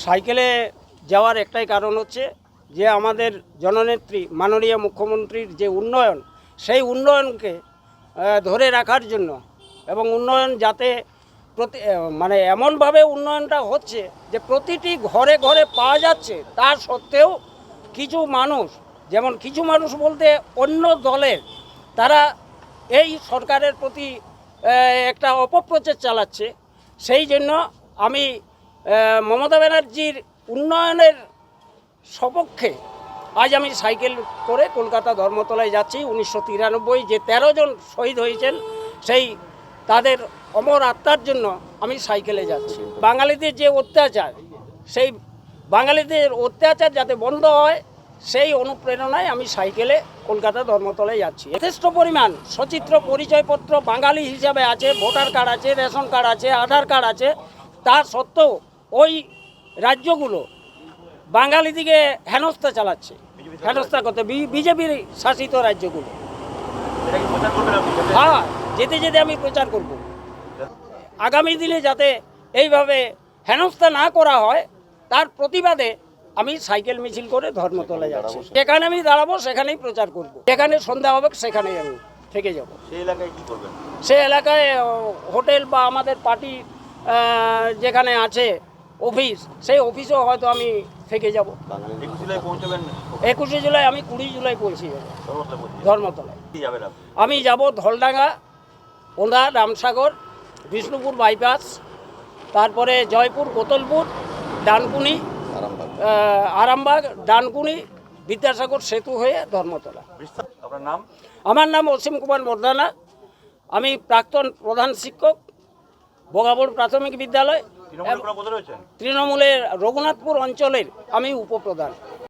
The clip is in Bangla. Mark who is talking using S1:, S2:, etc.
S1: সাইকেলে যাওয়ার একটাই কারণ হচ্ছে যে আমাদের জননেত্রী, মাননীয় মুখ্যমন্ত্রীর যে উন্নয়ন, সেই উন্নয়নকে ধরে রাখার জন্য এবং উন্নয়ন যাতে প্রতি মানে এমনভাবে উন্নয়নটা হচ্ছে যে প্রতিটি ঘরে ঘরে পাওয়া যাচ্ছে, তা সত্ত্বেও কিছু মানুষ, যেমন কিছু মানুষ বলতে অন্য দলের, তারা এই সরকারের প্রতি একটা অপপ্রচার চালাচ্ছে। সেই জন্য আমি মমতা ব্যানার্জির উন্নয়নের সপক্ষে আজ আমি সাইকেল করে কলকাতা ধর্মতলায় যাচ্ছি, উনিশশো তিরানব্বই যে তেরো জন শহীদ হয়েছেন, সেই তাদের অমর আত্মার জন্য আমি সাইকেলে যাচ্ছি। বাঙালিদের যে অত্যাচার, সেই বাঙালিদের অত্যাচার যাতে বন্ধ হয়, সেই অনুপ্রেরণায় আমি সাইকেলে কলকাতা ধর্মতলায় যাচ্ছি। যথেষ্ট পরিমাণ সচিত্র পরিচয়পত্র বাঙালি হিসাবে আছে, ভোটার কার্ড আছে, রেশন কার্ড আছে, আধার কার্ড আছে। তা সত্ত্বেও ওই রাজ্যগুলো বাঙালি দিকে হেনস্থা চালাচ্ছে হেনস্থা করতে বিজেপির শাসিত রাজ্যগুলো। হ্যাঁ যেতে যেতে আমি প্রচার করব। আগামী দিনে যাতে এইভাবে হেনস্থা না করা হয় তার প্রতিবাদে আমি সাইকেল মিছিল করে ধর্মতলা যাচ্ছি। যেখানে আমি দাঁড়াবো সেখানেই প্রচার করব। যেখানে সন্ধ্যা হবে সেখানেই আমি থেকে যাব।
S2: সেই এলাকায় কি করবেন?
S1: সে এলাকায় হোটেল বা আমাদের পার্টি যেখানে আছে অফিস সেই অফিসেও হয়তো আমি থেকে যাব।
S2: একুশ জুলাই
S1: আমি কুড়ি জুলাই পৌঁছে যাব। ধর্মতলায় আমি যাব ধলডাঙ্গা ওন্দা রামসাগর বিষ্ণুপুর বাইপাস তারপরে জয়পুর কোতলপুর ডানকুনি আরামবাগ ডানকুনি বিদ্যাসাগর সেতু হয়ে ধর্মতলা।
S2: নাম?
S1: আমার নাম অসীম কুমার মর্দানা। আমি প্রাক্তন প্রধান শিক্ষক বগাবুর প্রাথমিক বিদ্যালয় তৃণমূলের রঘুনাথপুর অঞ্চলের আমি উপপ্রধান।